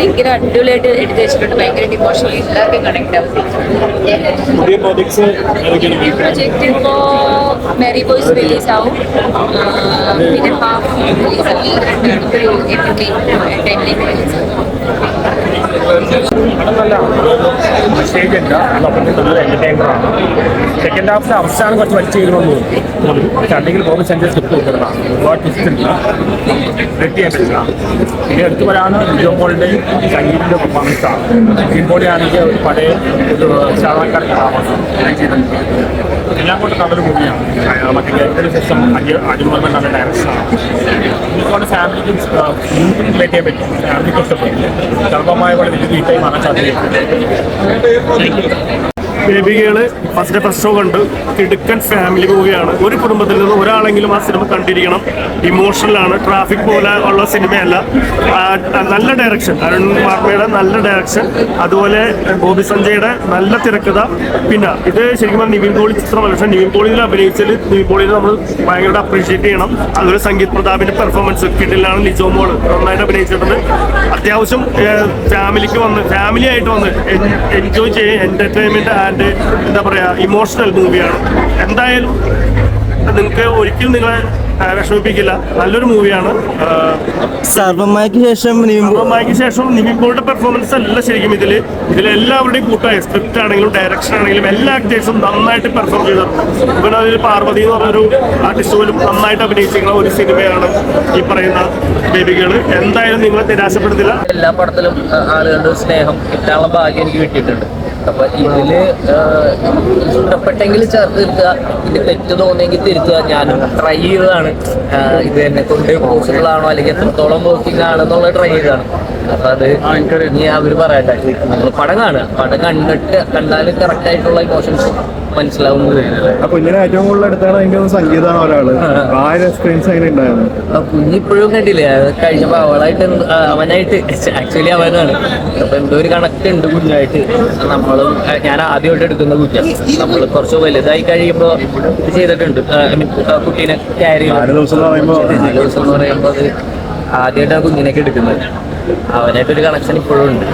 ഭയങ്കര അടിപൊളിയായിട്ട് എടുത്ത് വെച്ചിട്ടുണ്ട്. ഭയങ്കര ഇമോഷണലി എല്ലാവർക്കും കണക്ട് ആവും. പുതിയ പ്രൊജക്ട് ഇപ്പോ മെറി ബോയ്സ് റിലീസ് ആവും. പിന്നെ ഹാഫ് റിലീസ് ആവും. ഒരു എട്ട് റിലീസ് ആവും. സെക്കൻഡ് ഹാഫ് അവസാനം കുറച്ച് വലിച്ചു ചെയ്യുമെന്ന് തോന്നി സ്റ്റാർട്ടിങ്ങിൽ പോകുമ്പോൾ സെഞ്ചർ സ്ലിപ്പ് കൊടുക്കുന്നതാണ് ഒരുപാട് ട്വിസ്റ്റ് ഉണ്ട് റെഡ് ചെയ്യാൻ പറ്റില്ല പിന്നെ എടുത്തു പറയാവുന്ന ജോ പോളിന്റെ സംഗീതത്തിന്റെ പെർഫോമൻസ് ആണ്. ജിം ബോഡി ആണെങ്കിൽ ഒരു പഴയ ഒരു ശാസ്ത്രക്കാർ കഥാപാത്രം ചെയ്തിട്ടുണ്ട്. എല്ലാം കൊണ്ട് നല്ലൊരു മൂവിയാണ്. മറ്റേ ഗേറ്റിന് ശേഷം അജി അജിമോർമൻ നല്ല ഡയറക്ഷനാണ് ഒരുപാട് ഫാമിലിക്ക് റിലേറ്റ് ചെയ്യാൻ പറ്റും. ഫാമിലിക്ക് ഇഷ്ടപ്പെടും ചെറുപ്പമായ പോലെ വലിയ വീട്ടായി മാറാൻ സാധ്യതയുണ്ട് ബേബികൾ ഫസ്റ്റ് ഫസ്റ്റ് ഷോ കണ്ട് കിടുക്കൻ ഫാമിലി പോവുകയാണ്. ഒരു കുടുംബത്തിൽ നിന്ന് ഒരാളെങ്കിലും ആ സിനിമ കണ്ടിരിക്കണം. ഇമോഷണലാണ് ട്രാഫിക് പോലെ ഉള്ള സിനിമയല്ല നല്ല ഡയറക്ഷൻ അരുൺ മാർമയുടെ നല്ല ഡയറക്ഷൻ അതുപോലെ ഗോപി സഞ്ജയുടെ നല്ല തിരക്കഥ. പിന്നെ ഇത് ശരിക്കും പറഞ്ഞാൽ നിവിൻ പോളി ചിത്രമല്ല. പക്ഷേ നിവിൻ പോളിയിൽ അഭിനയിച്ചാൽ നിവിൻ പോളിയിൽ നമ്മൾ ഭയങ്കര അപ്രീഷിയേറ്റ് ചെയ്യണം. അതുപോലെ സംഗീത് പ്രതാപിന്റെ പെർഫോമൻസ് കിട്ടിലാണ് ലിജോ മോൾ നന്നായിട്ട് അഭിനയിച്ചിട്ടുണ്ട്. അത്യാവശ്യം ഫാമിലിക്ക് വന്ന് ഫാമിലി ആയിട്ട് വന്ന് എൻജോയ് ചെയ്യുക എന്റർടൈൻമെന്റ് ആൻഡ് എന്താ പറയാ ഇമോഷണൽ മൂവിയാണ് എന്തായാലും നിങ്ങൾക്ക് ഒരിക്കലും നിങ്ങളെ വിഷമിപ്പിക്കില്ല. നല്ലൊരു മൂവിയാണ് സർവമ്മയ്ക്ക് ശേഷം പോ- ശേഷം നിവിൻ പോളിയുടെ പെർഫോമൻസ് അല്ല ശരിക്കും ഇതിൽ ഇതിലെല്ലാവരുടെയും കൂട്ടായ സ്ക്രിപ്റ്റ് ആണെങ്കിലും ഡയറക്ഷൻ ആണെങ്കിലും എല്ലാ ആക്ടേഴ്സും നന്നായിട്ട് പെർഫോം ചെയ്തിട്ടുണ്ട്. പിന്നെ അതിൽ പാർവതി എന്ന് പറഞ്ഞൊരു ആർട്ടിസ്റ്റ് പോലും നന്നായിട്ട് അഭിനയിച്ചിരിക്കുന്ന ഒരു സിനിമയാണ് ഈ പറയുന്ന ബേബികൾ എന്തായാലും നിങ്ങളെ നിരാശപ്പെടുത്തില്ല. എല്ലാ പടത്തിലും ആളുകളുടെ സ്നേഹം കിട്ടാനുള്ള ഭാഗ്യം എനിക്ക് കിട്ടിയിട്ടുണ്ട്. അപ്പൊ ഇതിൽ ഇഷ്ടപ്പെട്ടെങ്കിൽ ചേർത്ത് തീർക്കുക. ഇത് തെറ്റ് തോന്നിയെങ്കിൽ തിരുത്തുക. ഞാനും ട്രൈ ചെയ്തതാണ്. ഇത് എന്നെ കൊണ്ട് പോസിബിൾ ആണോ അല്ലെങ്കിൽ എത്രത്തോളം വർക്കിംഗ് ആണെന്നുള്ളത് ട്രൈ ചെയ്തതാണ്. അപ്പൊ അത് ഇനി അവർ പറയട്ടെ നമ്മൾ പടം കാണുക. പടം കണ്ടിട്ട് കണ്ടാൽ കറക്റ്റ് ആയിട്ടുള്ള ഇമോഷൻസ് മനസ്സിലാവും. കുഞ്ഞിനെ ഏറ്റവും കൂടുതൽ എടുത്താണ് എനിക്ക് സംഗീതമാണ് ഒരാൾ. ആ. ഒരു എക്സ്പീരിയൻസ് എങ്ങനെ ഉണ്ടായിരുന്നു? കുഞ്ഞിപ്പോഴും കണ്ടില്ലേ? അത് കഴിഞ്ഞപ്പോ അവളായിട്ട് അവനായിട്ട്. ആക്ച്വലി അവനാണ്. അപ്പൊ എന്തോ ഒരു കണക്ട് ഉണ്ട് കുഞ്ഞായിട്ട്. നമ്മളും ഞാൻ ആദ്യമായിട്ട് എടുക്കുന്ന കുഞ്ഞ. നമ്മൾ കുറച്ച് വലുതായി കഴിയുമ്പോ ഇത് ചെയ്തിട്ടുണ്ട്. കുട്ടീനെ ക്യാരി നാല് ദിവസം എന്ന് പറയുമ്പോ നാല് ദിവസം എന്ന് പറയുമ്പോ അത് ആദ്യമായിട്ടാണ് കുഞ്ഞിനൊക്കെ എടുക്കുന്നത്. അവനായിട്ടൊരു കണക്ഷൻ ഇപ്പോഴും ഉണ്ട്.